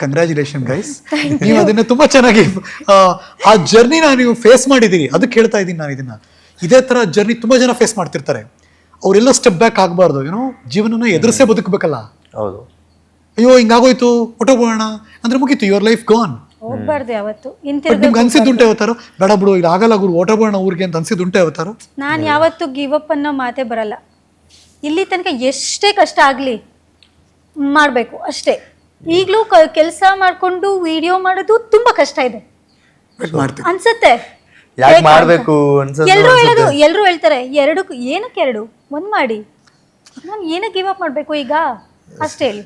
Congratulation guys ನೀವು ಅದನ್ನ ತುಂಬಾ ಚೆನ್ನಾಗಿ ಆ, ಆ ಜರ್ನಿನ ನೀವು ಫೇಸ್ ಮಾಡಿದ್ದೀರಿ. ಅದಕ್ಕೆ ಹೇಳ್ತಾ ಇದ್ದೀನಿ ನಾನು ಇದನ್ನ. ಇದೇ ತರ ಜರ್ನಿ ತುಂಬಾ ಜನ ಫೇಸ್ ಮಾಡ್ತಿರ್ತಾರೆ. ಅವರೆಲ್ಲ ಸ್ಟೆಪ್ ಬ್ಯಾಕ್ ಆಗಬಾರ್ದು ಏನೋ ಜೀವನನ ಎದುರಿಸೇ ಬದುಕಬೇಕಲ್ಲ? ಹೌದು. ಅಯ್ಯೋ ಹಿಂಗಾಗೋಯ್ತು ಹೊಟ್ಟೋಗೋಣ ಅಂದ್ರೆ ಮುಗೀತು ಯುವರ್ ಲೈಫ್ ಗಾನ್ ಹೋಗ್ಬಾರ್ದು ಯಾವತ್ತು. ನಿಮ್ಗೆ ಅನ್ಸಿದ್ದುಂಟೆ ಅವತಾರ ಬೇಡ ಬಿಡು ಇಲ್ಲಿ ಆಗಲ್ಲ ಗುರು ಹೊಟ್ಟೋಗೋಣ ಊರಿಗೆ ಅಂತ ಅನ್ಸಿದ್ದುಂಟೆ ಅವತಾರ ನಾನು ಯಾವತ್ತು ಗಿವ್ ಅಪ್ ಅನ್ನೋ ಮಾತೇ ಬರಲ್ಲ. ಇಲ್ಲಿ ತನಕ ಎಷ್ಟೇ ಕಷ್ಟ ಆಗಲಿ ಮಾಡಬೇಕು ಅಷ್ಟೇ. ಈಗಲೂ ಕೆಲಸ ಮಾಡಿಕೊಂಡು ವಿಡಿಯೋ ಮಾಡೋದು ತುಂಬಾ ಕಷ್ಟ ಇದೆ. ಅನ್ಸತ್ತೆ ಮಾಡ್ತೀವಿ ಅನ್ಸುತ್ತೆ. ಯಾಕೆ ಮಾಡ್ಬೇಕು ಎಲ್ಲರೂ ಹೇಳೋದು ಎಲ್ಲರೂ ಹೇಳ್ತಾರೆ ಎರಡು ಏನಕ್ಕೆ ಎರಡು? ಒಂದ್ ಮಾಡಿ. ನಾನು ಏನಕ್ಕೆ ಗಿವ್ ಅಪ್ ಮಾಡಬೇಕು ಈಗ? ಅಷ್ಟೇ ಹೇಳಿ.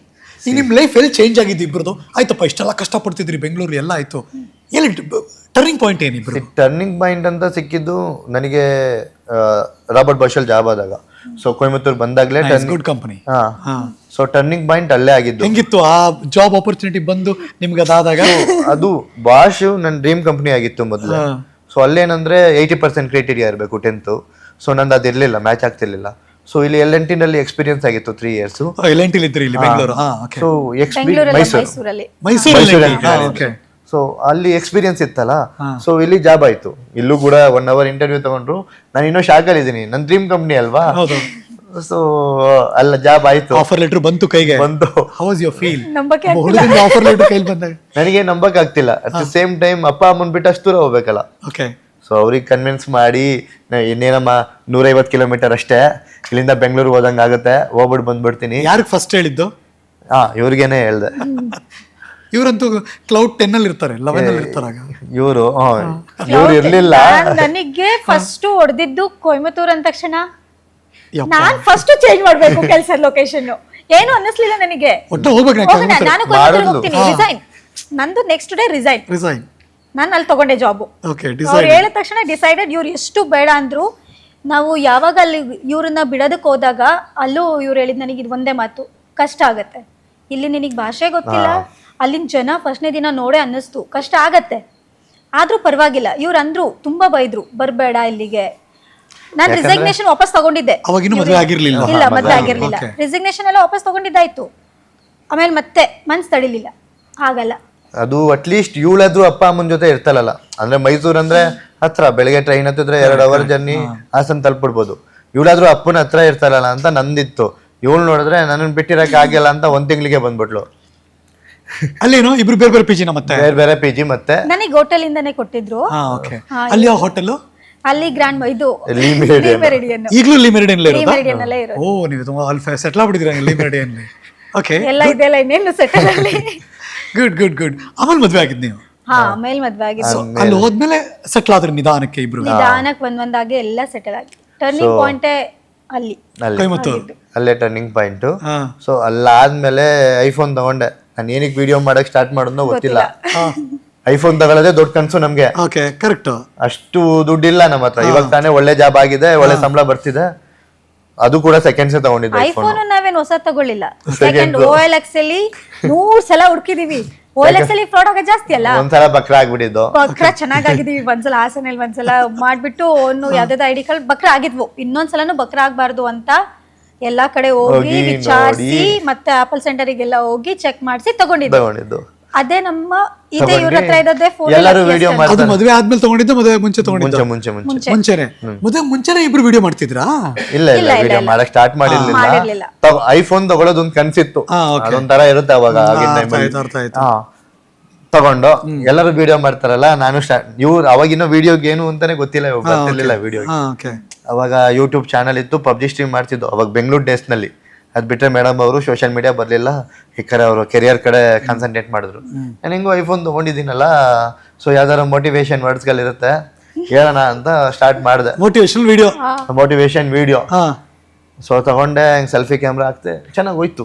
ಈಗ ನಿಮ್ಮ ಲೈಫ್ ಎಲ್ಲಿ ಚೇಂಜ್ ಆಗಿದ್ದು ಇಬ್ಬರದು ಆಯ್ತಪ್ಪ ಇಷ್ಟೆಲ್ಲ ಕಷ್ಟಪಡ್ತಿದ್ರಿ ಬೆಂಗಳೂರು ಎಲ್ಲ ಆಯ್ತು. ಎಲ್ಲಿ ಟರ್ನಿಂಗ್ ಪಾಯಿಂಟ್ ಏನಿಬ್ರು ಟರ್ನಿಂಗ್ ಪಾಯಿಂಟ್ ಅಂತ ಸಿಕ್ಕಿದ್ದು ನನಗೆ ರಾಬರ್ಟ್ ಬಶಲ್ ಜಾಬ್ ಆದಾಗ ಸೊ ಕೊಯಮತ್ತೂರ್ ಬಂದಾಗ್ಲೇ ಗುಡ್ ಕಂಪನಿ ಹಾ. ಹಾ. ಸೊ ಟರ್ನಿಂಗ್ ಪಾಯಿಂಟ್ ಅಲ್ಲೇ ಆಗಿದ್ದು. ಹೆಂಗಿತ್ತು? ಆ ಜಾಬ್ ಆಪರ್ಚುನಿಟಿ ಬಂದು ನಿಮ್ಗೆ ಅದಾದಾಗ? ಅದು ಬಾಷ್ ನನ್ನ ಡ್ರೀಮ್ ಕಂಪ್ನಿ ಆಗಿತ್ತು ಮೊದಲು. ಸೊ ಅಲ್ಲೇನಂದ್ರೆ ಏಯ್ಟಿ ಪರ್ಸೆಂಟ್ ಕ್ರೈಟೀರಿಯಾ ಇರಬೇಕು ಟೆಂತ್ ಸೊ ನಂದು ಅದಿರಲಿಲ್ಲ ಮ್ಯಾಚ್ ಆಗ್ತಿರ್ಲಿಲ್ಲ. ಸೊ ಇಲ್ಲಿ ಎಲ್ ಎನ್ ಟಿನಲ್ಲಿ ಎಕ್ಸ್ಪೀರಿಯನ್ಸ್ ಆಗಿತ್ತು ತ್ರೀ ಇಯರ್ಸ್ ಎಲೆಂಟಿಲ್ ಇದ್ರಿ ಇಲ್ಲಿ ಬೆಂಗಳೂರು ಹಾ ಓಕೆ ಸೊ ಮೈಸೂರು ಮೈಸೂರಲ್ಲಿ ಸೊ ಅಲ್ಲಿ. ಎಕ್ಸ್ಪೀರಿಯನ್ಸ್ ಇತ್ತಲ್ಲ? ಸೊ ಇಲ್ಲಿ ಜಾಬ್ ಆಯ್ತು. ಇಲ್ಲೂ ಕೂಡ ಒನ್ ಅವರ್ ಇಂಟರ್ವ್ಯೂ ತಗೊಂಡ್ರು. ನಾನು ಇನ್ನೂ ಶಾಕ್ ಅಲ್ಲಿ ಇದ್ದೀನಿ ನನ್ನ ಡ್ರೀಮ್ ಕಂಪ್ನಿ ಅಲ್ವಾ? ಹೌದು. ಸೊ ಅಲ್ಲ ಜಾಬ್ ಆಯ್ತು. ಆಫರ್ ಲೆಟರ್ ಬಂತು ಕೈಗೆ. ಬಂತು. ಹೌ ವಾಸ್ ಯೋರ್ ಫೀಲ್ ನಂಬಕ್ಕೆ ಹುಡುಗಂಗೆ ಆಫರ್ ಲೆಟರ್ ಕೈಲಿ ಬಂದಾಗ. ನನಗೆ ನಂಬಕ್ ಆಗ್ತಿಲ್ಲ. ಅಟ್ ದ ಸೇಮ್ ಟೈಮ್ ಅಪ್ಪ ಅಮ್ಮನ್ ಬಿಟ್ಟು ಅಷ್ಟು ದೂರ ಹೋಗ್ಬೇಕಲ್ಲ. ಓಕೆ ಸೊ ಅವ್ರಿಗೆ ಕನ್ವಿನ್ಸ್ ಮಾಡಿ ಇನ್ನೇನಮ್ಮ ನೂರೈವತ್ತು ಕಿಲೋಮೀಟರ್ ಅಷ್ಟೇ. ಇಲ್ಲಿಂದ ಬೆಂಗಳೂರು ಹೋದಂಗೆ ಆಗುತ್ತೆ. ಹೋಗ್ಬಿಟ್ಟು ಬಂದ್ಬಿಡ್ತೀನಿ. ಯಾರಿಗೆ ಫಸ್ಟ್ ಹೇಳಿದ್ದು? ಹಾ ಇವ್ರಿಗೇನೆ ಹೇಳ್ದೆ. ಇವರಂತೂ ಕ್ಲೌಡ್ ಟೆನ್ ಅಲ್ಲಿ ಇರ್ತಾರೆ ಲೆವೆನ್ ಅಲ್ಲಿ ಇರ್ತಾರಾಗ ಇವರು ಇವ್ರು ಇರ್ಲಿಲ್ಲ. ನಾನ್- ನನಗೆ ಫಸ್ಟ್ ಹೊಡೆದಿದ್ದು ಕೊಯಮತ್ತೂರ್ ಅಂದ ತಕ್ಷಣ. ನಾನ್ ಫಸ್ಟ್ ಚೇಂಜ್ ಮಾಡ್ಬೇಕು ಕೆಲಸ ಲೊಕೇಶನ್ ಏನು ಅನ್ನಿಸ್ಲಿಲ್ಲ ನನಗೆ. ಒಟ್ಟು ಹೋಗ್ಬೇಕು ಹೋಗೋಣ, ನಾನು. ಹೋಗ್ತೀನಿ. ರಿಸೈನ್ ನಂದು ನೆಕ್ಸ್ಟ್ ಡೇ ರಿಸೈನ್ ರಿಸೈನ್ ನಾನು ಅಲ್ಲಿ ತಗೊಂಡೆ ಜಾಬು ಓಕೆ ಅವ್ರು ಡಿಸೈಡ್ ಹೇಳಿದ ತಕ್ಷಣ ಡಿಸೈಡೆಡ್ ಇವ್ರು ಎಷ್ಟು ಬೇಡ ಅಂದ್ರು ನಾವು ಯಾವಾಗ ಅಲ್ಲಿ ಇವ್ರನ್ನ ಬಿಡೋದಕ್ಕೆ ಹೋದಾಗ ಅಲ್ಲೂ ಇವ್ರು ಹೇಳಿದ್ ನನಗೆ ಇದು ಒಂದೇ ಮಾತು ಕಷ್ಟ ಆಗತ್ತೆ. ಇಲ್ಲಿ ನಿನಗೆ ಭಾಷೆ ಗೊತ್ತಿಲ್ಲ ಅಲ್ಲಿನ ಜನ ಫಸ್ಟ್ನೇ ದಿನ ನೋಡೇ ಅನ್ನಿಸ್ತು. ಕಷ್ಟ ಆಗತ್ತೆ. ಆದ್ರೂ ಪರವಾಗಿಲ್ಲ. ಇವ್ರು ಅಂದ್ರು ತುಂಬಾ ಬೈದ್ರು ಬರಬೇಡ ಇಲ್ಲಿಗೆ. ನಾನು ರಿಸಿಗ್ನೇಷನ್ ವಾಪಸ್ ತಗೊಂಡಿದ್ದೆ. ಅವಾಗಿನ್ನೂ ಮದುವೆ ಆಗಿರ್ಲಿಲ್ಲ ಇಲ್ಲ ಮತ್ತೆ ಆಗಿರ್ಲಿಲ್ಲ. ರಿಸಿಗ್ನೇಷನ್ ಎಲ್ಲ ವಾಪಸ್ ತಗೊಂಡಿದ್ದಾಯ್ತು. ಆಮೇಲೆ ಮತ್ತೆ ಮನ್ಸ್ ತಡಿಲಿಲ್ಲ. ಆಗಲ್ಲ. ಅದು ಅಟ್ಲೀಸ್ಟ್ ಇವಳಾದ್ರೂ ಅಪ್ಪ ಅಮ್ಮನ ಜೊತೆ ಇರ್ತಲ್ಲ ಅಂದ್ರೆ ಮೈಸೂರು ಅಂದ್ರೆ ಹತ್ರ ಬೆಳಿಗ್ಗೆ ಟ್ರೈನ್ ಹತ್ತಿದ್ರೆ ಎರಡು ಅವರ್ ಜರ್ನಿ ಹಾಸನ್ ತಲುಪಿಡ್ಬೋದು. ಇವಳಾದ್ರೂ ಅಪ್ಪನ ಹತ್ರ ಇರ್ತಾರಲ್ಲ ಅಂತ ನಂದಿತ್ತು. ಇವಳು ನೋಡಿದ್ರೆ ನನ್ನನ್ನು ಬಿಟ್ಟಿರಕ್ಕೆ ಆಗಿಲ್ಲ ಅಂತ ಒಂದ್ ತಿಂಗಳಿಗೆ ಬಂದ್ಬಿಟ್ಲು. ಅಲ್ಲೇನು? ಇಬ್ರು ಬೇರೆ ಬೇರೆ ಪಿಜಿನ ಮತ್ತೆ? ಬೇರೆ ಬೇರೆ ಪಿ ಜಿ ಮತ್ತೆ. ನನಗೆ ಹೋಟೆಲಿಂದಾನೇ ಕೊಟ್ಟಿದ್ರು. ಹಾ ಓಕೆ ಅಲ್ಲಿ ಯಾವ ಹೋಟೆಲ್ ಅಲ್ಲಿ ಗ್ರ್ಯಾಂಡ್ ಇದು ಲೀ ಮೆರಿಡಿಯನ್. ಮೆರಿಡಿಯನ್ ಈಗಲೂ ಲಿಮಿಟೆಡ್ ಇರೋದಾ? ಮೆರಿಡಿಯನ್ ಅಲ್ಲೇ ಇರೋದು. ಓ ನೀವು ತುಂಬಾ ಅಲ್ಲಿ ಸೆಟ್ಲ್ ಆಗ್ಬಿಟ್ಟಿದ್ದೀರಾ ಲಿಮಿಟೆಡ್ ಓಕೆ ಎಲ್ಲ ಇದೆಲ್ಲ ಇನ್ನೇನು ಸೆಟಲ್ ಅಲ್ಲಿ? ಗುಡ್ ಗುಡ್ ಗುಡ್ ಆಮೇಲೆ ಮದುವೆ ಆಗಿದ್ದು ನೀವು? ಹಾ ಮೇಲ್ ಮದ್ವೆ ಆಗಿದ್ದು. ಅಲ್ಲಿ ಹೋದ್ಮೇಲೆ ಸೆಟ್ಲ್ ಆದ್ರೆ ನಿಧಾನಕ್ಕೆ ಇಬ್ರು? ನಿಧಾನಕ್ಕೆ ಒಂದ್ ಒಂದಾಗೆ ಎಲ್ಲ ಸೆಟಲ್ ಆಗಿ ಟರ್ನಿಂಗ್ ಪಾಯಿಂಟ್ ಅಲ್ಲಿ. ಅಲ್ಲಿ. ಅಲ್ಲೇ ಟರ್ನಿಂಗ್ ಪಾಯಿಂಟ್ ಹಾ. ಸೊ ಅಲ್ಲಾದ್ಮೇಲೆ ಐಫೋನ್ ತಗೊಂಡೆ. ನಾನು ಏನಕ್ಕೆ ವಿಡಿಯೋ ಮಾಡಕ್ ಸ್ಟಾರ್ಟ್ ಮಾಡೋದು ಗೊತ್ತಿಲ್ಲ. ಐಫೋನ್ ತಗೊಳ್ಳೋದೇ ದೊಡ್ಡ ಕನ್ಸು ನಮ್ಗೆ. ಓಕೆ ಕರೆಕ್ಟ್ ಅಷ್ಟು ದುಡ್ಡಿಲ್ಲ ನಮ್ಮ ಹತ್ರ. ಇವಾಗ ತಾನೇ ಒಳ್ಳೆ ಜಾಬ್ ಆಗಿದೆ ಒಳ್ಳೆ ಸಂಬಳ ಬರ್ತಿದೆ. ಅದು ಕೂಡ ಸೆಕೆಂಡ್ಸ್ ತಗೊಂಡಿದ್ದೆ ಐಫೋನ್. ನಾವೇನ್ ಹೊಸ ತಗೊಳ್ಳಿಲ್ಲ. ಸೆಕೆಂಡ್ ಓ ಎಲ್ ಎಕ್ಸ್ ಅಲ್ಲಿ ನೂರ್ ಸಲ ಹುಡುಕಿದೀವಿ. ಓ ಎಲ್ ಎಕ್ಸ್ ಅಲ್ಲಿ ಫ್ರಾಡ್ ಆಗೋದು ಜಾಸ್ತಿ ಅಲ್ಲ? ಒಂದ್ಸಲ ಬಕ್ರ ಆಗ್ಬಿಟ್ಟಿದ್ದು. ಬಕ್ರ ಚೆನ್ನಾಗಿದೀವಿ ಒಂದ್ಸಲ ಹಾಸನಲ್ಲಿ ಒಂದ್ಸಲ ಮಾಡ್ಬಿಟ್ಟು ಒಂದು ಯಾವ್ದಾದ್ರು ಐಡಿ ಕಾರ್ಡ್ ಬಕ್ರ ಆಗಿದ್ವು. ಇನ್ನೊಂದ್ಸಲನು ಬಕ್ರ ಆಗ್ಬಾರ್ದು ಅಂತ ಎಲ್ಲಾ ಕಡೆ ಹೋಗಿ ವಿಚಾರಿಸಿ ಮತ್ತೆ ಆಪಲ್ ಸೆಂಟರಿಗೆಲ್ಲ ಹೋಗಿ ಚೆಕ್ ಮಾಡಿಸಿ ತಗೊಂಡಿದ್ದೆ. ತಗೊಂಡಿದ್ದು. ಅದೇ ನಮ್ಮ ಇದೆ ಇವ್ರ ಹತ್ರ ಇರೋದೇ ಫೋನ್ ಎಲ್ಲರೂ ವಿಡಿಯೋ ಅದು ಮಾಡ್ತಾರೆ. ಮದುವೆ ಆದ್ಮೇಲೆ ತಗೊಂಡಿದ್ದು ಮದುವೆ ಮುಂಚೆ ತಗೊಂಡಿದ್ದು? ಮುಂಚೆ ಮುಂಚೆ. ಮುಂಚೆ. ಮುಂಚೆನೆ? ಮದುವೆ ಮುಂಚೆನೆ ಇಬ್ರು ವಿಡಿಯೋ ಮಾಡ್ತಿದ್ರಾ? ಇಲ್ಲ ಇಲ್ಲ ವಿಡಿಯೋ ಮಾಡಕ್ ಸ್ಟಾರ್ಟ್ ಮಾಡಿರ್ಲಿಲ್ಲ. ಮಾಡಿರ್ಲಿಲ್ಲ. ಐಫೋನ್ ತಗೊಳ್ಳೋದು ಒಂದ್ ಕನ್ಸಿತ್ತು. ಆ, okay. ಅದೊಂಥರ ಇರುತ್ತೆ ಅವಾಗ ಆಗಿನ ಅರ್ಥ ಟೈಮಲ್ಲಿ ಆಯ್ತು ಅರ್ಥ ಆಯ್ತು. ತಗೊಂಡು ಎಲ್ಲರೂ ವಿಡಿಯೋ ಮಾಡ್ತಾರಲ್ಲ ನಾನು ಸ್ಟಾರ್ಟ್ ಇವ್ರು ಅವಾಗಿನ ವಿಡಿಯೋ ಏನು ಅಂತಾನೆ ಗೊತ್ತಿಲ್ಲ ಇವಾಗ ಗೊತ್ತಿರಲಿಲ್ಲ ವಿಡಿಯೋ ಹಾ ಓಕೆ ಅವಾಗ ಯೂಟ್ಯೂಬ್ ಚಾನಲ್ ಇತ್ತು ಪಬ್ಜಿ ಸ್ಟ್ರೀಮ್ ಮಾಡ್ತಿದ್ದು ಅವಾಗ ಬೆಂಗಳೂರು ಡೇಸ್ನಲ್ಲಿ. ಅದ್ ಬಿಟ್ರೆ ಮೇಡಮ್ ಅವರು ಸೋಷಿಯಲ್ ಮೀಡಿಯಾ ಬರ್ಲಿಲ್ಲ. ಈ ಕಡೆ ಅವರು ಕೆರಿಯರ್ ಕಡೆ ಕಾನ್ಸಂಟ್ರೇಟ್ ಮಾಡಿದ್ರು. ನಾನು ಹೆಂಗೋ ಐಫೋನ್ ತಗೊಂಡಿದ್ದೀನಲ್ಲ ಸೊ ಯಾವ್ದಾರ ಮೋಟಿವೇಶನ್ ವರ್ಡ್ಸ್ಗಳಿರುತ್ತೆ ಹೇಳೋಣ ಅಂತ ಸ್ಟಾರ್ಟ್ ಮಾಡಿದೆ. ಮೋಟಿವೇಶನ್ ವಿಡಿಯೋ ಮೋಟಿವೇಶನ್ ವಿಡಿಯೋ ಹಾ. ಸೊ ತಗೊಂಡೆ ಹೆಂಗ್ ಸೆಲ್ಫಿ ಕ್ಯಾಮ್ರಾ ಹಾಕ್ತೆ ಚೆನ್ನಾಗಿ ಹೋಯ್ತು.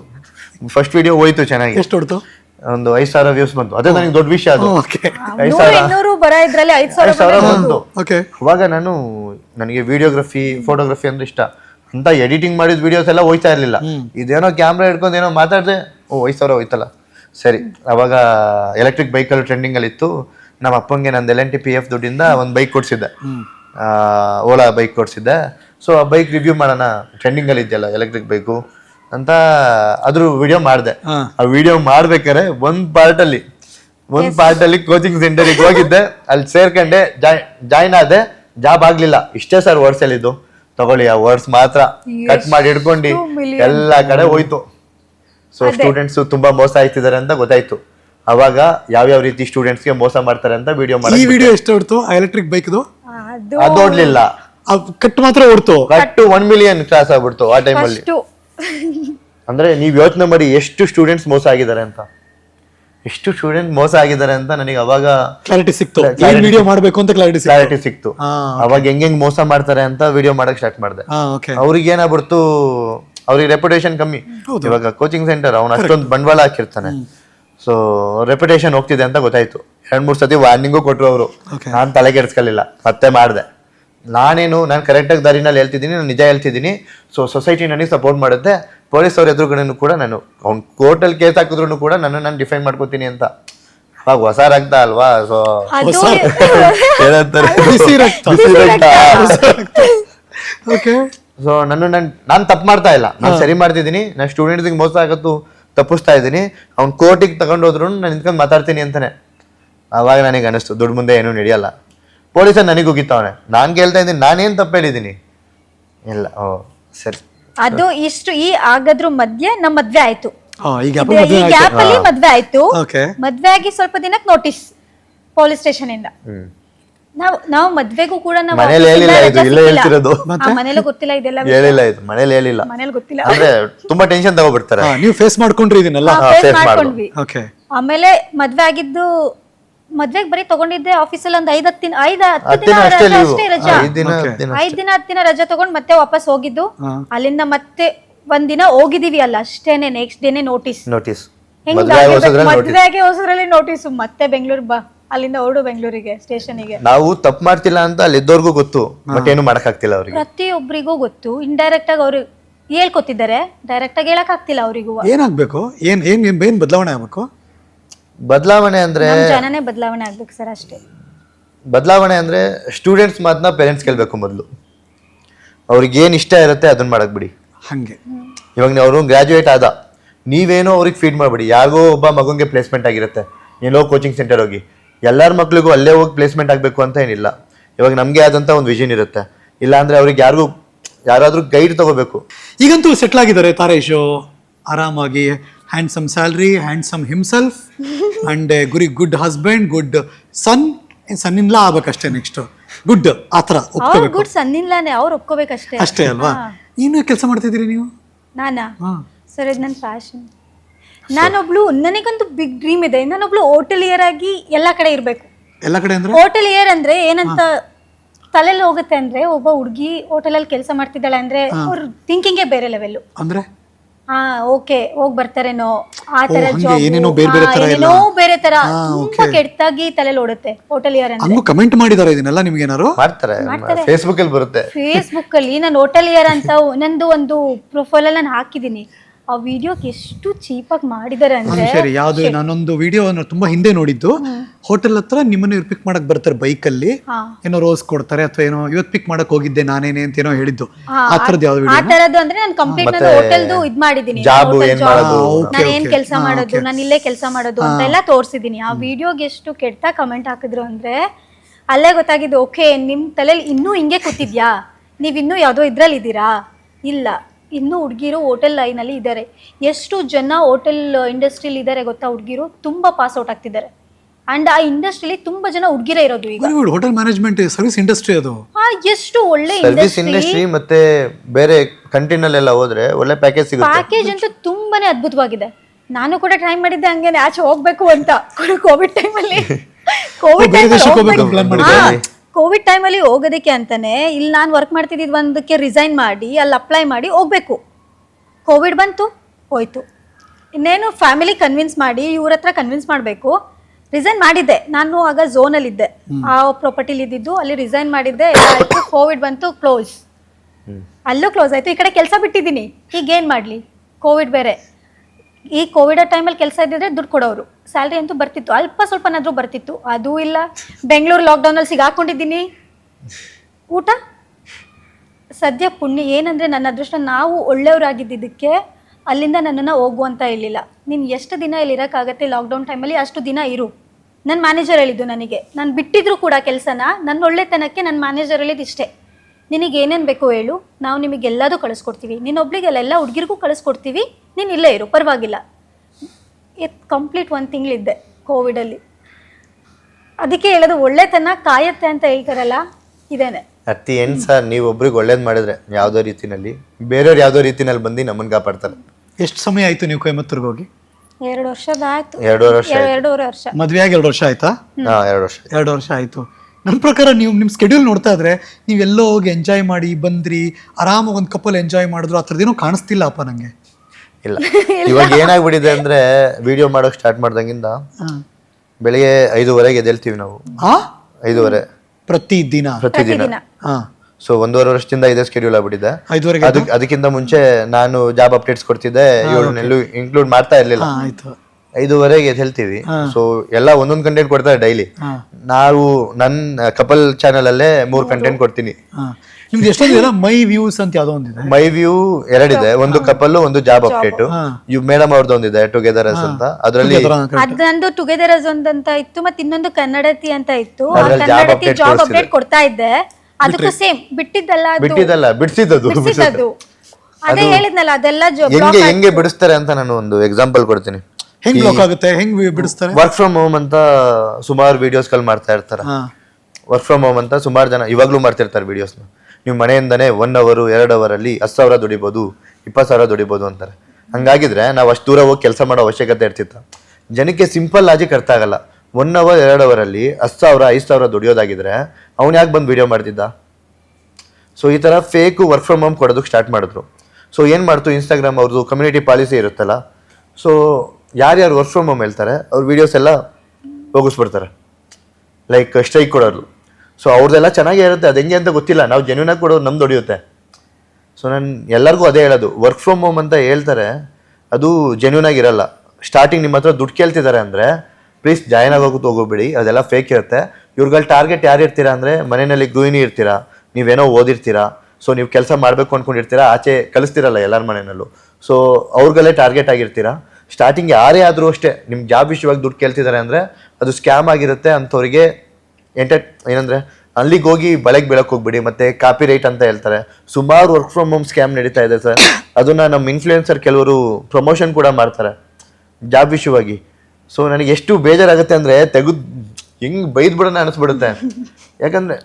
ಫಸ್ಟ್ ವಿಡಿಯೋ ಹೋಯ್ತು ಚೆನ್ನಾಗಿ. ಎಷ್ಟು ಹೊಡ್ತು? ಒಂದು ಐದು ಸಾವಿರ ವ್ಯೂಸ್ ಬಂತು. ಅದೇ ನನಗೆ ದೊಡ್ಡ ವಿಷಯ ಅದು. ಐದು ಸಾವಿರ. ಇನ್ನೂರು ಇದ್ರಲ್ಲಿ ಐದ್ ಸಾವಿರ ಸಾವಿರ ಬಂತು. ಓಕೆ ಅವಾಗ ನಾನು ನನಗೆ ವಿಡಿಯೋಗ್ರಫಿ ಫೋಟೋಗ್ರಫಿ ಅಂದ್ರೆ ಇಷ್ಟ. ಅಂತ ಎಡಿಟಿಂಗ್ ಮಾಡಿದ ವಿಡಿಯೋಸ್ ಎಲ್ಲ ಹೋಯ್ತಾ ಇರಲಿಲ್ಲ. ಇದೇನೋ ಕ್ಯಾಮ್ರಾ ಹಿಡ್ಕೊಂಡು ಏನೋ ಮಾತಾಡಿದೆ ಓ ವಯಸ್ಸವ್ರ ಸಾವಿರ ಹೋಯ್ತಲ್ಲ. ಸರಿ ಅವಾಗ ಎಲೆಕ್ಟ್ರಿಕ್ ಬೈಕಲ್ಲಿ ಟ್ರೆಂಡಿಂಗ್ ಅಲ್ಲಿ ಇತ್ತು. ನಮ್ಮ ಅಪ್ಪಂಗೆ ನಂದು L N T P F ದುಡ್ಡಿಂದ ಒಂದು ಬೈಕ್ ಕೊಡಿಸಿದ್ದೆ. ಓಲಾ ಬೈಕ್ ಕೊಡಿಸಿದ್ದೆ. ಸೊ ಆ ಬೈಕ್ ರಿವ್ಯೂ ಮಾಡೋಣ ಟ್ರೆಂಡಿಂಗ್ ಅಲ್ಲಿ ಇದೆಯಲ್ಲ ಎಲೆಕ್ಟ್ರಿಕ್ ಬೈಕು ಅಂತ ಅದ್ರ ವಿಡಿಯೋ ಮಾಡಿದೆ. ಆ ವಿಡಿಯೋ ಮಾಡ್ಬೇಕಾದ್ರೆ ಒಂದು ಪಾರ್ಟ್ ಅಲ್ಲಿ ಪಾರ್ಟಲ್ಲಿ ಪಾರ್ಟ್ ಅಲ್ಲಿ ಕೋಚಿಂಗ್ ಸೆಂಟರ್ಗೆ ಹೋಗಿದ್ದೆ. ಅಲ್ಲಿ ಸೇರ್ಕೊಂಡೆ ಜಾಯ್ನ್ ಆದೆ ಜಾಬ್ ಆಗಲಿಲ್ಲ. ಇಷ್ಟೇ ಸರ್ ಓಡಿಸಲಿದ್ದು ತಗೊಳ್ಳಿ ಆ ವರ್ಡ್ಸ್ ಮಾತ್ರ ಕಟ್ ಮಾಡಿ ಹಿಡ್ಕೊಂಡು ಎಲ್ಲ ಕಡೆ ಹೋಯ್ತು. ಸೊ ಸ್ಟೂಡೆಂಟ್ಸ್ ತುಂಬಾ ಮೋಸ ಆಯ್ತಿದ್ದಾರೆ ಅಂತ ಗೊತ್ತಾಯ್ತು. ಅವಾಗ ಯಾವ್ಯಾವ ರೀತಿ ಸ್ಟೂಡೆಂಟ್ಸ್ಗೆ ಮೋಸ ಮಾಡ್ತಾರೆ ಅಂತ ವಿಡಿಯೋ ಈ ಮಾಡಿ ವಿಡಿಯೋ ಎಷ್ಟು ಹೊಡ್ತು? ಆ ಎಲೆಕ್ಟ್ರಿಕ್ ಬೈಕ್ ಅದು ಅದು ಓಡ್ಲಿಲ್ಲ. ಕಟ್ ಮಾತ್ರ ಓಡ್ತು. ಕಟ್ಟು ಒನ್ ಮಿಲಿಯನ್ ಕ್ಲಾಸ್ ಆಗ್ಬಿಡ್ತು ಆ ಟೈಮಲ್ಲಿ ಅಂದ್ರೆ ನೀವ್ ಯೋಚನೆ ಮಾಡಿ ಎಷ್ಟು ಸ್ಟೂಡೆಂಟ್ಸ್ ಮೋಸ ಆಗಿದ್ದಾರೆ ಅಂತ. ಎಷ್ಟು ಸ್ಟೂಡೆಂಟ್ ಮೋಸ ಆಗಿದ್ದಾರೆ ಅಂತ ನನಗೆ ಅವಾಗ ಕ್ಲಾರಿಟಿ ಸಿಕ್ತು. ವಿಡಿಯೋ ಮಾಡಬೇಕು ಅಂತ ಕ್ಲಾರಿಟಿ ಸಿಕ್ತು. ಕ್ಲಾರಿಟಿ ಸಿಕ್ತು. ಅವಾಗ ಹೆಂಗ್ ಹೆಂಗ್ ಮೋಸ ಮಾಡ್ತಾರೆ ಅಂತ ವಿಡಿಯೋ ಮಾಡಕ್ ಸ್ಟಾರ್ಟ್ ಮಾಡಿದೆ. ಅವ್ರಿಗೆ ಏನಾಗ್ಬಿಡ್ತು ಅವ್ರಿಗೆ ರೆಪ್ಯುಟೇಷನ್ ಕಮ್ಮಿ. ಇವಾಗ ಕೋಚಿಂಗ್ ಸೆಂಟರ್ ಅವ್ನು ಅಷ್ಟೊಂದು ಬಂಡವಾಳ ಹಾಕಿರ್ತಾನೆ. ಸೊ ರೆಪ್ಯುಟೇಷನ್ ಹೋಗ್ತಿದೆ ಅಂತ ಗೊತ್ತಾಯ್ತು. ಎರಡ್ ಮೂರ್ ಸತಿ ವಾರ್ನಿಂಗು ಕೊಟ್ರು ಅವರು. ನಾನು ನಾನ್ ತಲೆ ಕೆಡಿಸ್ಕೊಳ್ಳಿಲ್ಲ ಮತ್ತೆ ಮಾಡಿದೆ. ನಾನೇನು ನಾನು ಕರೆಕ್ಟಾಗಿ ದಾರಿನಲ್ಲಿ ಹೇಳ್ತಿದ್ದೀನಿ ನಾನು ನಿಜ ಹೇಳ್ತಿದ್ದೀನಿ. ಸೊ ಸೊಸೈಟಿ ನನಗೆ ಸಪೋರ್ಟ್ ಮಾಡುತ್ತೆ. ಪೊಲೀಸ್ ಅವ್ರ ಎದುರುಗಡೆನೂ ಕೂಡ ನಾನು ಅವ್ನು ಕೋರ್ಟಲ್ಲಿ ಕೇಸ್ ಹಾಕಿದ್ರು ಕೂಡ ನಾನು ನಾನು ಡಿಫೈನ್ ಮಾಡ್ಕೋತೀನಿ ಅಂತ. ಅವಾಗ ಹೊಸ ರಕ್ತ ಅಲ್ವಾ? ಸೊ ಅದು ಏನಂತಾರೆ? ಬಿಸಿ ರಕ್ತ. ಬಿಸಿ ರಕ್ತ. ಓಕೆ ಸೊ ನನ್ನ ನನ್ ನಾನು ತಪ್ಪು ಮಾಡ್ತಾ ಇಲ್ಲ. ನಾನು ಸರಿ ಮಾಡ್ತಿದ್ದೀನಿ. ನಾನು ಸ್ಟೂಡೆಂಟ್ಸಿಗೆ ಮೋಸ ಆಗತ್ತು ತಪ್ಪಿಸ್ತಾ ಇದ್ದೀನಿ. ಅವ್ನು ಕೋರ್ಟಿಗೆ ತಗೊಂಡೋದ್ರು ನಾನು ನಿಂತ್ಕೊಂಡು ಮಾತಾಡ್ತೀನಿ ಅಂತಾನೆ. ಅವಾಗ ನನಗೆ ಅನಿಸ್ತು ದುಡ್ಡು ಮುಂದೆ ಏನೂ ನಡೆಯಲ್ಲ. ಪೊಲೀಸ ನನಗೆ ಹೋಗಿತ್ತವನೆ ನಾನು ಕೇಳ್ತಾ ಇದ್ದೀನಿ. ನಾನೇನು ತಪ್ಪು ಹೇಳಿದ್ದೀನಿ ಇಲ್ಲ. ಓ ಸರಿ. ಅದು ಇಷ್ಟು ಈ ಆಗದ್ರ ಮಧ್ಯೆ ನಮ್ಮ ಮದ್ವೆ ಆಯ್ತು. ಮದ್ವೆ ಈ ಆಯ್ತು. ಗ್ಯಾಪ್ ಅಲ್ಲಿ ಮದ್ವೆ ಆಯ್ತು. ಓಕೆ. ಮದ್ವೆ ಆಗಿ ಸ್ವಲ್ಪ ದಿನಕ್ಕೆ ನೋಟಿಸ್ ಪೊಲೀಸ್ ಸ್ಟೇಷನ್ ಇಂದ. ನಾವು ನಾವು ಮದ್ವೆಗೂ ಕೂಡ ನಾವು ಮನೇಲಿ ಹೇಳಿಲ್ಲ ಇದು ರಜಾ ಇಲ್ಲೇ ಸಿಕ್ಕಿಲ್ಲ. ಹೇಳ್ತಿರೋದು. ಆ, ಮನೇಲಿ ಗೊತ್ತಿಲ್ಲ ಇದೆಲ್ಲ ಹೇಳಿಲ್ಲ ಇದು ಮನೇಲಿ ಹೇಳಿಲ್ಲ. ಮನೇಲಿ ಗೊತ್ತಿಲ್ಲ. ಅಂದ್ರೆ ತುಂಬಾ ಟೆನ್ಷನ್ ತಗೋಬಿಡ್ತಾರೆ. ಹಾ ನೀವು ಫೇಸ್ ಮಾಡ್ಕೊಂಡ್ರಿ ಇದನ್ನೆಲ್ಲ. ಆ, ಹಾ, face face ಮಾಡ್ಕೊಂಡ್ವಿ. ಓಕೆ. ಆಮೇಲೆ ಮದ್ವೆ ಆಗಿದ್ದು ಮದ್ವೆಗ್ ಬರೀ ತಗೊಂಡಿದ್ದೆ ಆಫೀಸಲ್ಲಿ ಒಂದ್ ಐದ್ ಹತ್ತಿನ ದಿನ ಐದ್ ಹತ್ತು ದಿನ ರಜಾ ಅಷ್ಟೇ ರಜಾ. ಐದು ದಿನ. ಹತ್ತು ದಿನ ಐದ್ ರಜಾ ತಗೊಂಡ್ ಮತ್ತೆ ವಾಪಸ್ ಹೋಗಿದ್ದು. ಅಲ್ಲಿಂದ ಮತ್ತೆ ಒಂದಿನ ದಿನ ಹೋಗಿದೀವಿ ಅಲ್ಲ ಅಷ್ಟೇನೆ ನೆಕ್ಸ್ಟ್ ಡೇನೆ ನೋಟಿಸ್ ನೋಟಿಸ್ ಹೆಂಗ್ ಮದುವೆ ನೋಟಿಸ್ ಮದ್ವೆಗೆ ಹೊಸದ್ರಲ್ಲಿ ನೋಟಿಸ್ ಮತ್ತೆ ಬೆಂಗಳೂರು ಬಾ. ಅಲ್ಲಿಂದ ಓಡು ಬೆಂಗಳೂರಿಗೆ ಸ್ಟೇಷನ್ಗೆ ನಾವು ತಪ್ಪು ಮಾಡ್ತಿಲ್ಲ ಅಂತ ಅಲ್ಲಿ ಇದ್ದವ್ರಿಗೂ ಗೊತ್ತು ಬಟ್ ಏನು ಮಾಡಕ್ಕಾಗ್ತಿಲ್ಲ ಅವ್ರಿಗೆ. ಪ್ರತಿಯೊಬ್ಬರಿಗೂ ಗೊತ್ತು. ಇಂಡೈರೆಕ್ಟ್ ಆಗಿ ಅವ್ರು ಹೇಳ್ಕೊತಿದ್ದಾರೆ. ಡೈರೆಕ್ಟ್ ಆಗಿ ಹೇಳಕ್ ಆಗ್ತಿಲ್ಲ ಅವರಿಗೂ. ಏನಾಗ್ಬೇಕು? ಏನ್ ಏನ್ ಏನ್ ಏನ್ ಬದಲಾವಣೆ ಆಗ್ಬೇಕು? ಬದಲಾವಣೆ ಅಂದ್ರೆ ನಮ್ ಜನನೇ ಬದಲಾವಣೆ ಆಗ್ಬೇಕು ಸರ್ ಅಷ್ಟೇ. ಬದಲಾವಣೆ ಅಂದ್ರೆ ಸ್ಟೂಡೆಂಟ್ಸ್ ಮಾತನ್ನ ಪೇರೆಂಟ್ಸ್ ಕೇಳಬೇಕು ಮೊದಲು. ಅವ್ರಿಗೆ ಏನು ಇಷ್ಟ ಇರುತ್ತೆ ಅದನ್ನ ಮಾಡಕ್ ಬಿಡಿ. ಹಂಗೆ. ಇವಾಗ ನೀವು ಅವರು ಗ್ರಾಜುಯೇಟ್ ಆದ ನೀವೇನೋ ಅವ್ರಿಗೆ ಫೀಡ್ ಮಾಡ್ಬಿಡಿ. ಯಾರಿಗೋ ಒಬ್ಬ ಮಗುಗೆ ಪ್ಲೇಸ್ಮೆಂಟ್ ಆಗಿರುತ್ತೆ. ಎಲ್ಲೋ ಕೋಚಿಂಗ್ ಸೆಂಟರ್ ಹೋಗಿ. ಎಲ್ಲರ ಮಕ್ಳಿಗೂ ಅಲ್ಲೇ ಹೋಗಿ ಪ್ಲೇಸ್ಮೆಂಟ್ ಆಗಬೇಕು ಅಂತ ಏನಿಲ್ಲ. ಇವಾಗ ನಮಗೆ ಆದಂಥ ಒಂದು ವಿಷನ್ ಇರುತ್ತೆ. ಇಲ್ಲ ಅಂದ್ರೆ ಅವ್ರಿಗೆ ಯಾರಿಗೂ ಯಾರಾದರೂ ಗೈಡ್ ತಗೋಬೇಕು. ಈಗಂತೂ ಸೆಟ್ಲ್ ಆಗಿದ್ದಾರೆ ತಾರೇಶು. ಆರಾಮಾಗಿ handsome salary handsome himself and ಗುರಿ good husband good son son in law ಆಗ್ಬೇಕಷ್ಟೇ next good ಆ ಥರ ಗುಡ್ ಒಪ್ಕೋಬೇಕು. ಗುಡ್ ಸನ್ನಿಲ್ಲಾನೆ ಅವ್ರು ಒಪ್ಕೋಬೇಕಷ್ಟೇ. ಅಷ್ಟೇ ಅಲ್ವಾ? ನೀನು ಕೆಲಸ ಮಾಡ್ತಿದ್ದೀರಿ ನೀವು? ನಾನಾ? ಹಾ. ಸರ್ ಇದು ನನ್ನ ಫ್ಯಾಷನ್ ನಾನೊಬ್ಳು ನನಗೊಂದು ಬಿಗ್ ಡ್ರೀಮ್ ಇದೆ. ನಾನೊಬ್ಳು ಹೋಟೆಲಿಯರ್ ಆಗಿ ಎಲ್ಲ ಕಡೆ ಇರಬೇಕು. ಎಲ್ಲ ಕಡೆ ಅಂದ್ರೆ? ಹೋಟೆಲಿಯರ್ ಅಂದ್ರೆ ಏನಂತ ತಲೆಯಲ್ಲಿ ಹೋಗುತ್ತೆ ಅಂದ್ರೆ ಒಬ್ಬ ಹುಡುಗಿ ಹೋಟೆಲಲ್ಲಿ ಕೆಲಸ ಮಾಡ್ತಿದ್ದಾಳೆ ಅಂದ್ರೆ ಅವ್ರ ಥಿಂಕಿಂಗೇ ಬೇರೆ ಲೆವೆಲ್ ಅಂದ್ರೆ? ಹಾ ಓಕೆ ಹೋಗ್ ಬರ್ತಾರೇನೋ? ಆ ತರ ಹಂಗೆ ಏನೇನೋ ಬೇರೆ ಬೇರೆ ತರ ಏನೇನೋ ಬೇರೆ ತರ. ಹಾ, ತುಂಬಾ ಕೆಟ್ಟಾಗಿ ತಲೆ ಓಡುತ್ತೆ ಹೋಟೆಲಿಯರ್ ಅಂತ ಹಂಗೂ ಕಮೆಂಟ್ ಮಾಡಿದಾರೆ ಇದನ್ನೆಲ್ಲ ನಿಮ್ಗೆ ಏನಾರು ಮಾಡ್ತಾರೆ. ಫೇಸ್ಬುಕ್ ಅಲ್ಲಿ ಬರುತ್ತೆ. ಫೇಸ್ಬುಕ್ ಅಲ್ಲಿ. ನಾನು ಹೋಟೆಲಿಯರ್ ಅಂತ ನಂದು ಒಂದು ಪ್ರೊಫೈಲ್ ಅಲ್ಲಿ ನಾನು ಹಾಕಿದೀನಿ ಆ ವಿಡಿಯೋಕ್ಕೆ ಎಷ್ಟು ಚೀಪಾಗಿ ಮಾಡಿದ್ದಾರೆ ಅಂದ್ರೆ ಸರಿ. ಯಾವ್ದು? ನಾನೊಂದು ವಿಡಿಯೋ ತುಂಬಾ ಹಿಂದೆ ನೋಡಿದ್ದು. ಹೋಟೆಲ್ ಹತ್ರ ನಿಮ್ಮನ್ನ ಪಿಕ್ ಮಾಡಕ್ ಬರ್ತಾರೆ ಬೈಕಲ್ಲಿ ಅಲ್ಲಿ. ಏನೋ ರೋಸ್ ಕೊಡ್ತಾರೆ ಅಥವಾ ಏನೋ ಇವತ್ತು ಪಿಕ್ ಮಾಡಕ್ ಹೋಗಿದ್ದೆ ನಾನೇನೆ ಅಂತ ಏನೋ ಹೇಳಿದ್ದು. ಆ ಥರದ್ದು ಯಾವ್ದು ಆ ವಿಡಿಯೋ ತರದ್ದು ಅಂದ್ರೆ ನಾನು ಕಂಪ್ಲೀಟ್ ನಾನು ಹೋಟೆಲ್ದು ಇದ್ ಮಾಡಿದೀನಿ ಜಾಬ್ ಏನ್ ಮಾಡೋದು? ನಾನು ಏನ್ ಕೆಲಸ ಮಾಡೋದು ನಾನು ಇಲ್ಲೇ ಕೆಲಸ ಮಾಡೋದು ಅಂತ ಎಲ್ಲ ತೋರಿಸಿದೀನಿ ಆ ವಿಡಿಯೋಗೆ ಎಷ್ಟು ಕೆಟ್ಟ ಕಮೆಂಟ್ ಹಾಕಿದ್ರು ಅಂದ್ರೆ ಅಲ್ಲೇ ಗೊತ್ತಾಗಿದ್ದು ಓಕೆ ನಿಮ್ ತಲೆಯಲ್ಲಿ ಇನ್ನೂ ಹಿಂಗೆ ಕೂತಿದ್ಯಾ? ನೀವ್ ಇನ್ನೂ ಯಾವ್ದೋ ಇದ್ರಲ್ಲಿ ಇದ್ದೀರಾ? ಇಲ್ಲ. ಇನ್ನೂ ಹುಡುಗಿರು ಹೋಟೆಲ್ ಲೈನಲ್ಲಿ ಇದ್ದಾರೆ. ಎಷ್ಟು ಜನ ಹೋಟೆಲ್ ಇಂಡಸ್ಟ್ರಿಲಿ ಇದ್ದಾರೆ ಗೊತ್ತಾ? ಹುಡುಗಿರು ತುಂಬಾ ಪಾಸ್ ಔಟ್ ಆಗ್ತಿದ್ದಾರೆ. ಅಂಡ್ ಆ ಇಂಡಸ್ಟ್ರಿಲಿ ತುಂಬಾ ಜನ ಹುಡುಗಿರೇ ಇರೋದು ಈಗ. ಹೋಟೆಲ್ ಮ್ಯಾನೇಜ್ಮೆಂಟ್ ಸರ್ವಿಸ್ ಇಂಡಸ್ಟ್ರಿ ಅದು. ಆ ಎಷ್ಟು ಒಳ್ಳೆ ಸರ್ವಿಸ್ ಇಂಡಸ್ಟ್ರಿ ಇಂಡಸ್ಟ್ರಿ ಮತ್ತೆ ಬೇರೆ ಕಂಟ್ರಿನಲ್ಲೆಲ್ಲ ಹೋದ್ರೆ ಒಳ್ಳೆ ಪ್ಯಾಕೇಜ್ ಸಿಗುತ್ತೆ. ಪ್ಯಾಕೇಜ್ ಅಂತ ತುಂಬಾನೇ ಅದ್ಭುತವಾಗಿದೆ. ನಾನು ಕೂಡ ಟ್ರೈ ಮಾಡಿದ್ದೆ ಹಂಗೇನೆ ಆಚೆ ಹೋಗ್ಬೇಕು ಅಂತ. ಕೋವಿಡ್ ಟೈಮಲ್ಲಿ ಕೋವಿಡ್ ಬೇರೆ ದೇಶಕ್ಕೆ ಹೋಗ್ಬೇಕು plan ಮಾಡಿದ್ದೆ. ಕೋವಿಡ್ ಟೈಮಲ್ಲಿ ಹೋಗೋದಕ್ಕೆ ಅಂತಾನೆ ಇಲ್ಲಿ ನಾನು ವರ್ಕ್ ಮಾಡ್ತಿದ್ದಿದ್ ಒಂದಕ್ಕೆ ರಿಸೈನ್ ಮಾಡಿ ಅಲ್ಲಿ ಅಪ್ಲೈ ಮಾಡಿ ಹೋಗ್ಬೇಕು. ಕೋವಿಡ್ ಬಂತು ಹೋಯ್ತು. ಇನ್ನೇನು ಫ್ಯಾಮಿಲಿ ಕನ್ವಿನ್ಸ್ ಮಾಡಿ ಇವ್ರ ಹತ್ರ ಕನ್ವಿನ್ಸ್ ಮಾಡಬೇಕು. ರಿಸೈನ್ ಮಾಡಿದ್ದೆ. ನಾನು ಆಗ ಝೋನ್ ಅಲ್ಲಿ ಇದ್ದೆ. ಆ ಪ್ರಾಪರ್ಟಿಲಿ ಇದ್ದಿದ್ದು ಅಲ್ಲಿ ರಿಸೈನ್ ಮಾಡಿದ್ದೆ. ಕೋವಿಡ್ ಬಂತು ಕ್ಲೋಸ್ ಅಲ್ಲೂ ಕ್ಲೋಸ್ ಆಯ್ತು. ಈ ಕಡೆ ಕೆಲಸ ಬಿಟ್ಟಿದ್ದೀನಿ. ಈಗ ಏನ್ ಮಾಡಲಿ? ಕೋವಿಡ್ ಬೇರೆ. ಈ ಕೋವಿಡ್ ಟೈಮಲ್ಲಿ ಕೆಲಸ ಇದ್ದಿದ್ರೆ ದುಡ್ಡು ಕೊಡೋರು ಸ್ಯಾಲ್ರಿ ಅಂತೂ ಬರ್ತಿತ್ತು. ಅಲ್ಪ ಸ್ವಲ್ಪನಾದರೂ ಬರ್ತಿತ್ತು. ಅದೂ ಇಲ್ಲ. ಬೆಂಗಳೂರು ಲಾಕ್ಡೌನಲ್ಲಿ ಸಿಗಾಕೊಂಡಿದ್ದೀನಿ. ಊಟ? ಸದ್ಯ ಪುಣ್ಯ. ಏನಂದ್ರೆ ನನ್ನ ಅದೃಷ್ಟ ನಾವು ಒಳ್ಳೆಯವರಾಗಿದ್ದಕ್ಕೆ ಅಲ್ಲಿಂದ ನನ್ನನ್ನು ಹೋಗು ಅಂತ ಹೇಳಿಲ್ಲ ನೀನು ಎಷ್ಟು ದಿನ ಇಲ್ಲಿ ಇರೋಕ್ಕಾಗತ್ತೆ ಲಾಕ್ಡೌನ್ ಟೈಮಲ್ಲಿ ಅಷ್ಟು ದಿನ ಇರು. ನನ್ನ ಮ್ಯಾನೇಜರ್ ಹೇಳಿದ್ದು ನನಗೆ. ನಾನು ಬಿಟ್ಟಿದ್ರು ಕೂಡ ಕೆಲಸನ ನನ್ನ ಒಳ್ಳೆತನಕ್ಕೆ ನನ್ನ ಮ್ಯಾನೇಜರ್ ಹೇಳಿದ್ದು ಇಷ್ಟೇ. ನಿನಗೆ ಏನೇನು ಬೇಕು ಹೇಳು. ನಾವು ನಿಮಗೆಲ್ಲದೂ ಕಳಿಸ್ಕೊಡ್ತೀವಿ. ನೀನೊಬ್ಳಿಗೆಲ್ಲ ಎಲ್ಲ ಹುಡುಗಿರಿಗೂ ಕಳಿಸ್ಕೊಡ್ತೀವಿ. ನೀನು ಇಲ್ಲೇ ಇರು, ಪರವಾಗಿಲ್ಲ. ಎತ್ ಕಂಪ್ಲೀಟ್ ಒಂದು ತಿಂಗಳಿದ್ದೆ ಕೋವಿಡಲ್ಲಿ ಅದಕ್ಕೆ ಹೇಳೋದು ಒಳ್ಳೆತನ ಕಾಯತ್ತೆ ಅಂತ ಹೇಳ್ತಾರಲ್ಲ, ಇದೇನೆ. ಅತ್ತಿ ಎಂಡ್ ಸರ್ ನೀವೊಬ್ರಿಗೆ ಒಳ್ಳೇದು ಮಾಡಿದ್ರೆ ಯಾವುದೋ ರೀತಿನಲ್ಲಿ, ಬೇರೆಯವ್ರು ಯಾವುದೋ ರೀತಿಯಲ್ಲಿ ಬಂದು ನಮ್ಮನ್ನು ಕಾಪಾಡ್ತಾರೆ. ಎಷ್ಟು ಸಮಯ ಆಯ್ತು ನೀವು ಕೊಯಮತ್ತೂರ್ಗೆ ಹೋಗಿ? ಎರಡು ವರ್ಷದ ಆಯ್ತು. ಎರಡೂವರೆ ವರ್ಷ ಎರಡು ಎರಡೂವರೆ ವರ್ಷ. ಮದ್ವೆ ಆಗಿ ಎರಡು ವರ್ಷ ಆಯ್ತಾ? ಹಾ ಎರಡು ವರ್ಷ ಎರಡು ವರ್ಷ ಆಯ್ತು. ನನ್ನ ಪ್ರಕಾರ ನೀವು ನಿಮ್ಮ ಸ್ಕೆಡ್ಯೂಲ್ ನೋಡ್ತಾ ಇದ್ರೆ ನೀವು ಎಲ್ಲೋ ಹೋಗಿ ಎಂಜಾಯ್ ಮಾಡಿ ಬಂದ್ರಿ ಆರಾಮಾಗಿ ಒಂದು ಕಪಲ್ ಎಂಜಾಯ್ ಮಾಡಿದ್ರು ಆ ಥರದ್ದೇನೂ ಕಾಣಿಸ್ತಿಲ್ಲ ಅಪ್ಪ ನನಗೆ ಇಲ್ಲ. ಇವಾಗ ಏನಾಗ್ಬಿಟ್ಟಿದೆ ಅಂದ್ರೆ ವಿಡಿಯೋ ಮಾಡೋಕೆ ಸ್ಟಾರ್ಟ್ ಮಾಡ್ದಂಗಿಂದ ಹಾಂ. ಬೆಳಿಗ್ಗೆ ಐದುವರೆಗೆ ಎದ್ದೇಳ್ತೀವಿ ನಾವು. ಆ? ಐದೂವರೆ. ಪ್ರತಿ ದಿನ ಪ್ರತಿದಿನ. ಪ್ರತಿದಿನ. ಹಾಂ. ಸೊ ಒಂದೂವರೆ ವರ್ಷದಿಂದ ಇದೇ ಸ್ಕೆಡ್ಯೂಲ್ ಆಗ್ಬಿಟ್ಟಿದೆ. ಐದುವರೆಗೆ ಅದಕ್ಕೆ ಅದಕ್ಕಿಂತ ಮುಂಚೆ ನಾನು ಜಾಬ್ ಅಪ್ಡೇಟ್ಸ್ ಕೊಡ್ತಿದ್ದೆ. ಇನ್ಕ್ಲೂಡ್ ಮಾಡ್ತಾ ಇರ್ಲಿಲ್ಲ. ಹಾಂ ಆಯ್ತು. ಐದುವರೆಗೆ ಹೇಳ್ತೀವಿ. ಸೊ ಎಲ್ಲ ಒಂದೊಂದು ಕಂಟೆಂಟ್ ಕೊಡ್ತಾರೆ ಡೈಲಿ ಹಾಂ. ನಾವು ನನ್ನ ಕಪಲ್ ಚಾನಲ್ ಅಲ್ಲೇ ಮೂರ್ ಕಂಟೆಂಟ್ ಕೊಡ್ತೀನಿ. ಹಾಂ. ನಿಮ್ದು ಎಷ್ಟೊಂದು ಇದೆ ಮೈ ವ್ಯೂಸ್ ಅಂತ ಯಾವುದೋ ಒಂದಿದೆ. ಮೈ ವ್ಯೂ ಎರಡಿದೆ. ಒಂದು ಕಪಲ್ ಒಂದು ಜಾಬ್ ಅಪ್ಡೇಟ್ ಹಾ. ಇವ್ ಮೇಡಮ್ ಅವ್ರದ್ದು ಒಂದಿದೆ ಟುಗೆದರ್ ಅಸ್ ಅಂತ. ಅದರಲ್ಲಿ ಅದೊಂದು ಟುಗೆದರ್ ಅಸ್ ಒಂದಂತ ಇತ್ತು ಮತ್ತೆ ಇನ್ನೊಂದು ಕನ್ನಡತಿ ಅಂತ ಇತ್ತು. ಆ ಅದ್ರಲ್ಲಿ job ಕನ್ನಡತಿ update ಜಾಬ್ ತೋರಿಸ್ತಿದೆ. ಅಪ್ಡೇಟ್ ಕೊಡ್ತಾ ಇದ್ದೆ. ಅದಕ್ಕೂ ಸೇಮ್ ಬಿಟ್ಟಿದ್ದಲ್ಲ ಅದು. ಬಿಟ್ಟಿದ್ದಲ್ಲ ಬಿಡ್ಸಿದ್ದದು ಬಿಡಿಸಿದ್ದದು. ಅದೇ ಹೇಳಿದ್ನಲ್ಲ ಅದೆಲ್ಲ ಜೊ- ಹೆಂಗೆ ಹೆಂಗೆ ಬಿಡಿಸ್ತಾರೆ ಅಂತ ನಾನು ಒಂದು ಎಕ್ಸಾಂಪಲ್ ಕೊಡ್ತೀನಿ. ಹೆಂಗ್ ಬ್ಲಾಕ್ ಆಗುತ್ತೆ? ಹೆಂಗ್ ಬಿಡಿಸ್ತಾರೆ? ವರ್ಕ್ ಫ್ರಮ್ ಹೋಮ್ ಅಂತ ಸುಮಾರು ವಿಡಿಯೋಸ್ ಕಾಲ್ ಮಾಡ್ತಾ ಇರ್ತಾರೆ. ಹಾಂ. ವರ್ಕ್ ಫ್ರಮ್ ಹೋಮ್ ಅಂತ ಸುಮಾರು ಜನ ಇವಾಗ್ಲೂ ಮಾಡ್ತಿರ್ತಾರೆ ವಿಡಿಯೋಸ್ನ ನೀವು ಮನೆಯಿಂದನೇ ಒನ್ ಅವರ್ ಎರಡು ಅವರಲ್ಲಿ ಹತ್ತು ಸಾವಿರ ದುಡಿಬೋದು ಇಪ್ಪತ್ತು ಸಾವಿರ ದುಡಿಬೋದು ಅಂತಾರೆ. ಹಂಗಾಗಿದ್ರೆ ನಾವು ಅಷ್ಟು ದೂರ ಹೋಗಿ ಕೆಲಸ ಮಾಡೋ ಅವಶ್ಯಕತೆ ಇರ್ತಿತ್ತು? ಜನಕ್ಕೆ ಸಿಂಪಲ್ ಲಾಜಿಕ್ ಅರ್ಥ ಆಗಲ್ಲ. ಒನ್ ಅವರ್ ಎರಡು ಅವರಲ್ಲಿ ಹತ್ತು ಸಾವಿರ, ಐದು ಸಾವಿರ ದುಡಿಯೋದಾಗಿದ್ರೆ ಅವ್ನು ಯಾಕೆ ಬಂದು ವಿಡಿಯೋ ಮಾಡ್ತಿದ್ದ? ಸೊ ಈ ಥರ ಫೇಕು ವರ್ಕ್ ಫ್ರಮ್ ಹೋಮ್ ಕೊಡೋದಕ್ಕೆ ಸ್ಟಾರ್ಟ್ ಮಾಡಿದ್ರು. ಸೊ ಏನು ಮಾಡ್ತು? ಇನ್ಸ್ಟಾಗ್ರಾಮ್ ಅವ್ರದ್ದು ಕಮ್ಯುನಿಟಿ ಪಾಲಿಸಿ ಇರುತ್ತಲ್ಲ? ಸೊ ಯಾರ್ಯಾರು ವರ್ಕ್ ಫ್ರಮ್ ಹೋಮ್ ಹೇಳ್ತಾರೆ, ಅವ್ರ ವೀಡಿಯೋಸ್ ಎಲ್ಲ ಹೋಗಿಸ್ಬಿಡ್ತಾರೆ. ಲೈಕ್ ಸ್ಟ್ರೈಕ್ ಕೊಡೋರು ಸೊ ಅವ್ರದ್ದೆಲ್ಲ ಚೆನ್ನಾಗೇ ಇರುತ್ತೆ. ಅದು ಹೆಂಗೆ ಅಂತ ಗೊತ್ತಿಲ್ಲ. ನಾವು ಜೆನ್ಯೂನಾಗಿ ಕೊಡೋದು ನಮ್ದು ದೊಡಿಯುತ್ತೆ ಸೊ ನಾನು ಎಲ್ಲರಿಗೂ ಅದೇ ಹೇಳೋದು. ವರ್ಕ್ ಫ್ರಮ್ ಹೋಮ್ ಅಂತ ಹೇಳ್ತಾರೆ, ಅದು ಜೆನ್ಯೂನ್ ಆಗಿರಲ್ಲ. ಸ್ಟಾರ್ಟಿಂಗ್ ನಿಮ್ಮ ಹತ್ರ ದುಡ್ಡು ಕೇಳ್ತಿದ್ದಾರೆ ಅಂದರೆ ಪ್ಲೀಸ್ ಜಾಯ್ನ್ ಆಗೋದು ಹೋಗೋಬಿಡಿ ಅದೆಲ್ಲ ಫೇಕ್ ಇರುತ್ತೆ. ಇವ್ರುಗಳ ಟಾರ್ಗೆಟ್ ಯಾರು ಇರ್ತೀರಾ ಅಂದರೆ ಮನೆಯಲ್ಲಿ ಗೃಹಿಣಿ ಇರ್ತೀರಾ, ನೀವೇನೋ ಓದಿರ್ತೀರಾ ಸೊ ನೀವು ಕೆಲಸ ಮಾಡಬೇಕು ಅಂದ್ಕೊಂಡಿರ್ತೀರಾ ಆಚೆ ಕಲಿಸ್ತಿರಲ್ಲ ಎಲ್ಲರ ಮನೆಯಲ್ಲೂ. ಸೊ ಅವ್ರಿಗಲ್ಲೇ ಟಾರ್ಗೆಟ್ ಆಗಿರ್ತೀರಾ? ಸ್ಟಾರ್ಟಿಂಗ್ ಯಾರೇ ಆದರೂ ಅಷ್ಟೇ ನಿಮ್ಮ ಜಾಬ್ ವಿಷಯವಾಗಿ ದುಡ್ಡು ಕೇಳ್ತಿದ್ದಾರೆ ಅಂದರೆ ಅದು ಸ್ಕ್ಯಾಮ್ ಆಗಿರುತ್ತೆ ಅಂಥವ್ರಿಗೆ ಎಂಟರ್, ಏನಂದರೆ ಅಲ್ಲಿಗೆ ಹೋಗಿ ಬಳೆಗೆ ಬೆಳಕು ಹೋಗ್ಬಿಡಿ, ಮತ್ತೆ ಕಾಪಿ ರೈಟ್ ಅಂತ ಹೇಳ್ತಾರೆ. ಸುಮಾರು ವರ್ಕ್ ಫ್ರಮ್ ಹೋಮ್ ಸ್ಕ್ಯಾಮ್ ನಡೀತಾ ಇದೆ ಸರ್. ಅದನ್ನ ನಮ್ಮ ಇನ್ಫ್ಲೂಯೆನ್ಸರ್ ಕೆಲವರು ಪ್ರಮೋಷನ್ ಕೂಡ ಮಾಡ್ತಾರೆ ಜಾಬ್ ವಿಷಯವಾಗಿ. ಸೊ ನನಗೆ ಎಷ್ಟು ಬೇಜಾರಾಗುತ್ತೆ ಅಂದರೆ ತೆಗೆದು ಹೆಂಗೆ ಬೈದ್ಬಿಡೋಣ ಅನಿಸ್ಬಿಡುತ್ತೆ. ಯಾಕಂದರೆ